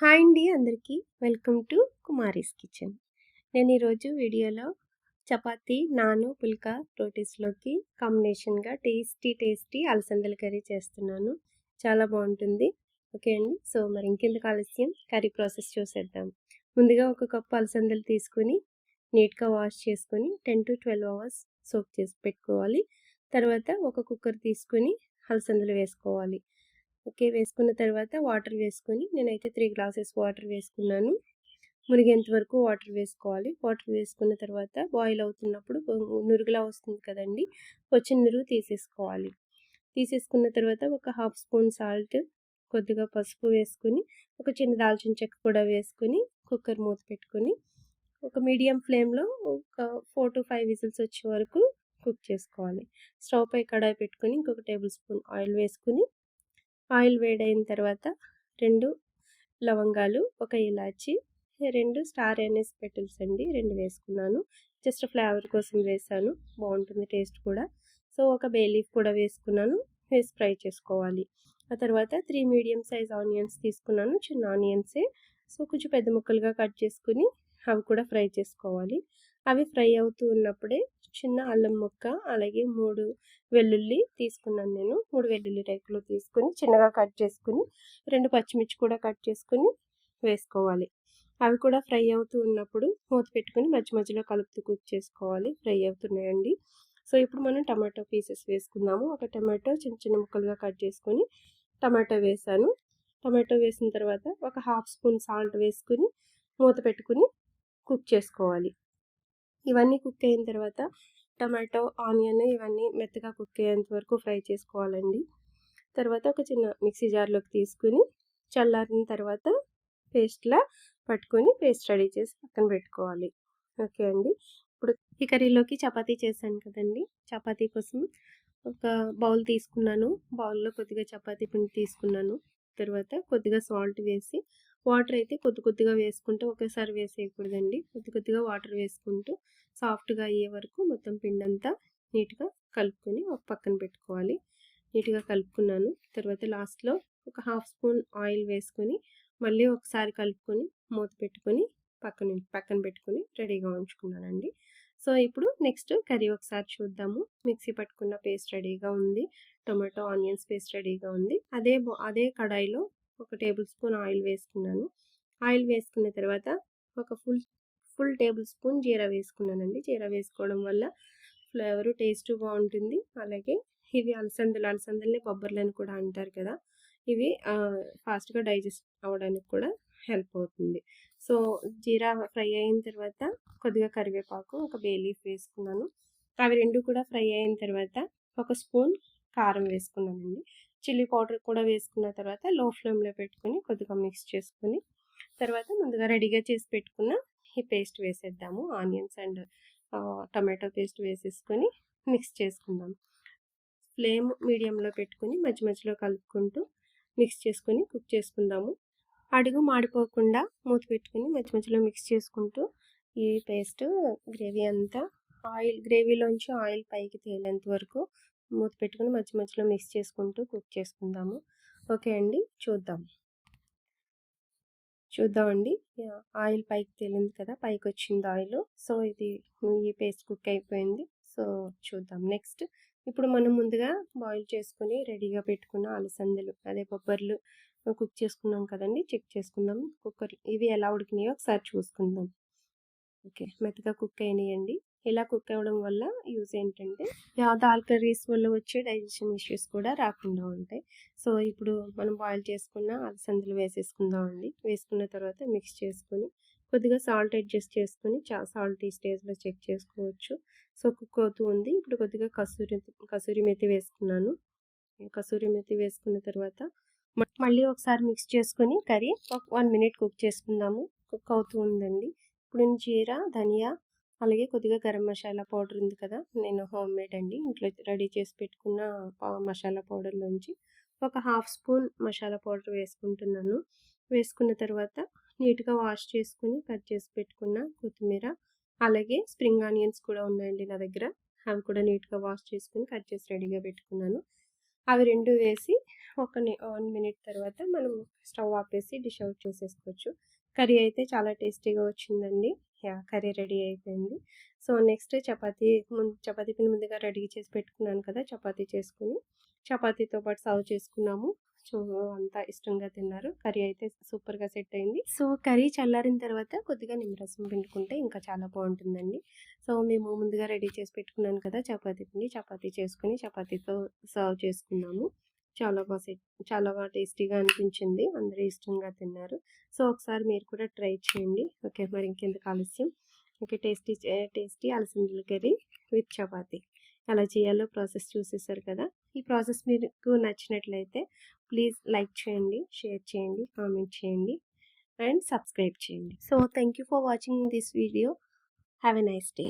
Hi అండి అందరికీ. Welcome to Kumari's kitchen. నేను ఈరోజు వీడియోలో చపాతీ నాను పుల్కా రోటీస్లోకి కాంబినేషన్గా టేస్టీ టేస్టీ అలసందల కర్రీ చేస్తున్నాను. చాలా బాగుంటుంది. ఓకే అండి. సో మరి ఇంకెందుకు ఆలస్యం? కర్రీ ప్రాసెస్ చూసేద్దాం. ముందుగా ఒక కప్పు అలసందలు తీసుకొని నీట్గా వాష్ చేసుకొని ten to twelve hours soak చేసి పెట్టుకోవాలి. తర్వాత ఒక కుక్కర్ తీసుకొని అలసందలు వేసుకోవాలి. ఓకే వేసుకున్న తర్వాత వాటర్ వేసుకొని నేనైతే త్రీ గ్లాసెస్ వాటర్ వేసుకున్నాను. మునిగేంత వరకు వాటర్ వేసుకోవాలి. వాటర్ వేసుకున్న తర్వాత బాయిల్ అవుతున్నప్పుడు నురుగులా వస్తుంది కదండి వచ్చిన నురుగు తీసేసుకోవాలి. తీసేసుకున్న తర్వాత ఒక హాఫ్ స్పూన్ సాల్ట్ కొద్దిగా పసుపు వేసుకుని ఒక చిన్న దాల్చిన చెక్క కూడా వేసుకుని కుక్కర్ మూత పెట్టుకొని ఒక మీడియం ఫ్లేమ్లో ఒక ఫోర్ టు ఫైవ్ విజిల్స్ వచ్చే వరకు కుక్ చేసుకోవాలి. స్టవ్ పై కడాయి పెట్టుకొని ఇంకొక టేబుల్ స్పూన్ ఆయిల్ వేసుకుని ఆయిల్ వేడైన తర్వాత రెండు లవంగాలు ఒక ఇలాచి రెండు స్టార్ ఎన్ఎస్ పెటల్స్ అండి రెండు వేసుకున్నాను. జస్ట్ ఫ్లేవర్ కోసం వేసాను. బాగుంటుంది టేస్ట్ కూడా. సో ఒక బే లీఫ్ కూడా వేసుకున్నాను. వేసి ఫ్రై చేసుకోవాలి. ఆ తర్వాత త్రీ మీడియం సైజ్ ఆనియన్స్ తీసుకున్నాను. చిన్న ఆనియన్సే. సో కొంచెం పెద్ద ముక్కలుగా కట్ చేసుకుని అవి కూడా ఫ్రై చేసుకోవాలి. అవి ఫ్రై అవుతూ ఉన్నప్పుడే చిన్న అల్లం ముక్క అలాగే మూడు వెల్లుల్లి తీసుకున్నాను నేను. మూడు వెల్లుల్లి టైపులో తీసుకుని చిన్నగా కట్ చేసుకుని రెండు పచ్చిమిర్చి కూడా కట్ చేసుకుని వేసుకోవాలి. అవి కూడా ఫ్రై అవుతూ ఉన్నప్పుడు మూత పెట్టుకుని మధ్య మధ్యలో కలుపుతూ కుక్ చేసుకోవాలి ఫ్రై అవుతున్నాయండి. సో ఇప్పుడు మనం టమాటో పీసెస్ వేసుకుందాము. ఒక టమాటో చిన్న చిన్న ముక్కలుగా కట్ చేసుకొని టమాటో వేసాను. టమాటో వేసిన తర్వాత ఒక హాఫ్ స్పూన్ సాల్ట్ వేసుకుని మూత పెట్టుకుని కుక్ చేసుకోవాలి. ఇవన్నీ కుక్ అయిన తర్వాత టమాటో ఆనియన్ ఇవన్నీ మెత్తగా కుక్ అయ్యేంత వరకు ఫ్రై చేసుకోవాలండి. తర్వాత ఒక చిన్న మిక్సీ జార్లోకి తీసుకుని చల్లారిన తర్వాత పేస్ట్లా పట్టుకొని పేస్ట్ రెడీ చేసి పక్కన పెట్టుకోవాలి. ఓకే అండి. ఇప్పుడు ఈ కర్రీలోకి చపాతీ చేశాను కదండి. చపాతీ కోసం ఒక బౌల్ తీసుకున్నాను. బౌల్లో కొద్దిగా చపాతీ పిండి తీసుకున్నాను. తర్వాత కొద్దిగా సాల్ట్ వేసి వాటర్ అయితే కొద్ది కొద్దిగా వేసుకుంటూ ఒకేసారి వేసేయకూడదండి. కొద్ది కొద్దిగా వాటర్ వేసుకుంటూ సాఫ్ట్గా అయ్యే వరకు మొత్తం పిండి అంతా నీట్గా కలుపుకొని ఒక పక్కన పెట్టుకోవాలి. నీట్గా కలుపుకున్నాను. తర్వాత లాస్ట్లో ఒక హాఫ్ స్పూన్ ఆయిల్ వేసుకొని మళ్ళీ ఒకసారి కలుపుకొని మూత పెట్టుకొని పక్కన పక్కన పెట్టుకొని రెడీగా ఉంచుకున్నానండి. సో ఇప్పుడు నెక్స్ట్ కర్రీ ఒకసారి చూద్దాము. మిక్సీ పట్టుకున్న పేస్ట్ రెడీగా ఉంది. టొమాటో ఆనియన్స్ పేస్ట్ రెడీగా ఉంది. అదే అదే కడాయిలో ఒక టేబుల్ స్పూన్ ఆయిల్ వేసుకున్నాను. ఆయిల్ వేసుకున్న తర్వాత ఒక ఫుల్ ఫుల్ టేబుల్ స్పూన్ జీరా వేసుకున్నానండి. జీరా వేసుకోవడం వల్ల ఫ్లేవరు టేస్ట్ బాగుంటుంది. అలాగే ఇవి అలసందలు అలసందల్ని బొబ్బర్లని కూడా అంటారు కదా ఇవి ఫాస్ట్గా డైజెస్ట్ అవ్వడానికి కూడా హెల్ప్ అవుతుంది. సో జీరా ఫ్రై అయిన తర్వాత కొద్దిగా కరివేపాకు ఒక బేలీఫ్ వేసుకున్నాను. అవి రెండు కూడా ఫ్రై అయిన తర్వాత ఒక స్పూన్ కారం వేసుకున్నానండి. చిల్లీ పౌడర్ కూడా వేసుకున్న తర్వాత లో ఫ్లేమ్లో పెట్టుకుని కొద్దిగా మిక్స్ చేసుకుని తర్వాత ముందుగా రెడీగా చేసి పెట్టుకున్న ఈ పేస్ట్ వేసేద్దాము. ఆనియన్స్ అండ్ టమాటో పేస్ట్ వేసేసుకొని మిక్స్ చేసుకుందాం. ఫ్లేమ్ మీడియంలో పెట్టుకుని మధ్య మధ్యలో కలుపుకుంటూ మిక్స్ చేసుకొని కుక్ చేసుకుందాము. అడుగు మాడిపోకుండా మూత పెట్టుకుని మధ్య మధ్యలో మిక్స్ చేసుకుంటూ ఈ పేస్ట్ గ్రేవీ అంతా ఆయిల్ గ్రేవీలోంచి ఆయిల్ పైకి తేలేంత వరకు మూత పెట్టుకుని మధ్య మధ్యలో మిక్స్ చేసుకుంటూ కుక్ చేసుకుందాము. ఓకే అండి చూద్దాం. చూద్దామండి. ఆయిల్ పైకి తేలింది కదా పైకి వచ్చింది ఆయిల్. సో ఇది ఈ పేస్ట్ కుక్ అయిపోయింది. సో చూద్దాం. నెక్స్ట్ ఇప్పుడు మనం ముందుగా బాయిల్ చేసుకుని రెడీగా పెట్టుకున్న అలసందలు అదే బొబ్బర్లు కుక్ చేసుకున్నాం కదండి చెక్ చేసుకుందాం. కుక్కర్ ఇవి ఎలా ఉడికినాయో ఒకసారి చూసుకుందాం. ఓకే మెత్తగా కుక్ అయినాయండి. ఇలా కుక్ అవ్వడం వల్ల యూజ్ ఏంటంటే దాల్ కర్రీస్ వల్ల వచ్చే డైజెషన్ ఇష్యూస్ కూడా రాకుండా ఉంటాయి. సో ఇప్పుడు మనం బాయిల్ చేసుకున్న అలసందలు వేసేసుకుందాం అండి వేసుకున్న తర్వాత మిక్స్ చేసుకొని కొద్దిగా సాల్ట్ అడ్జస్ట్ చేసుకొని చా సాల్ట్ ఈ స్టేజ్లో చెక్ చేసుకోవచ్చు. సో కుక్ అవుతూ ఉంది. ఇప్పుడు కొద్దిగా కసూరి కసూరి మెతి వేసుకున్నాను. కసూరి మెతి వేసుకున్న తర్వాత మళ్ళీ ఒకసారి మిక్స్ చేసుకొని కర్రీ ఒక వన్ మినిట్ కుక్ చేసుకుందాము. కుక్ అవుతూ ఉందండి. ఇప్పుడు జీరా ధనియా అలాగే కొద్దిగా గరం మసాలా పౌడర్ ఉంది కదా నేను హోమ్ మేడ్ అండి. ఇంట్లో రెడీ చేసి పెట్టుకున్న మసాలా పౌడర్లోంచి ఒక హాఫ్ స్పూన్ మసాలా పౌడర్ వేసుకుంటున్నాను. వేసుకున్న తర్వాత నీట్గా వాష్ చేసుకుని కట్ చేసి పెట్టుకున్న కొత్తిమీర అలాగే స్ప్రింగ్ ఆనియన్స్ కూడా ఉన్నాయండి నా దగ్గర. అవి కూడా నీట్గా వాష్ చేసుకుని కట్ చేసి రెడీగా పెట్టుకున్నాను. అవి రెండు వేసి ఒక వన్ మినిట్ తర్వాత మనం స్టవ్ ఆపేసి డిష్ అవుట్ చేసేసుకోవచ్చు. కర్రీ అయితే చాలా టేస్టీగా వచ్చిందండి. యా కర్రీ రెడీ అయిపోయింది. సో నెక్స్ట్ చపాతీ ముందు చపాతీ పిండి ముందుగా రెడీ చేసి పెట్టుకున్నాను కదా! చపాతీ చేసుకుని చపాతీతో పాటు సర్వ్ చేసుకున్నాము. సో అంతా ఇష్టంగా తిన్నారు. కర్రీ అయితే సూపర్గా సెట్ అయింది. సో కర్రీ చల్లారిన తర్వాత కొద్దిగా నిమ్మరసం పిండుకుంటే ఇంకా చాలా బాగుంటుందండి. సో మేము ముందుగా రెడీ చేసి పెట్టుకున్నాను కదా! చపాతీ పిండి చపాతీ చేసుకుని చపాతీతో సర్వ్ చేసుకున్నాము. చాలా బాగా చాలా బాగా టేస్టీగా అనిపించింది. అందరూ ఇష్టంగా తిన్నారు. సో ఒకసారి మీరు కూడా ట్రై చేయండి. ఓకే మరి ఇంకెందుకు ఆలస్యం? ఓకే టేస్టీ టేస్టీ అలసందల కర్రీ విత్ చపాతీ. ఎలా చేయాలో ప్రాసెస్ చూసేసారు కదా? ఈ ప్రాసెస్ మీకు నచ్చినట్లయితే ప్లీజ్ లైక్ చేయండి షేర్ చేయండి కామెంట్ చేయండి అండ్ సబ్స్క్రైబ్ చేయండి. So thank you for watching this video. Have a nice day.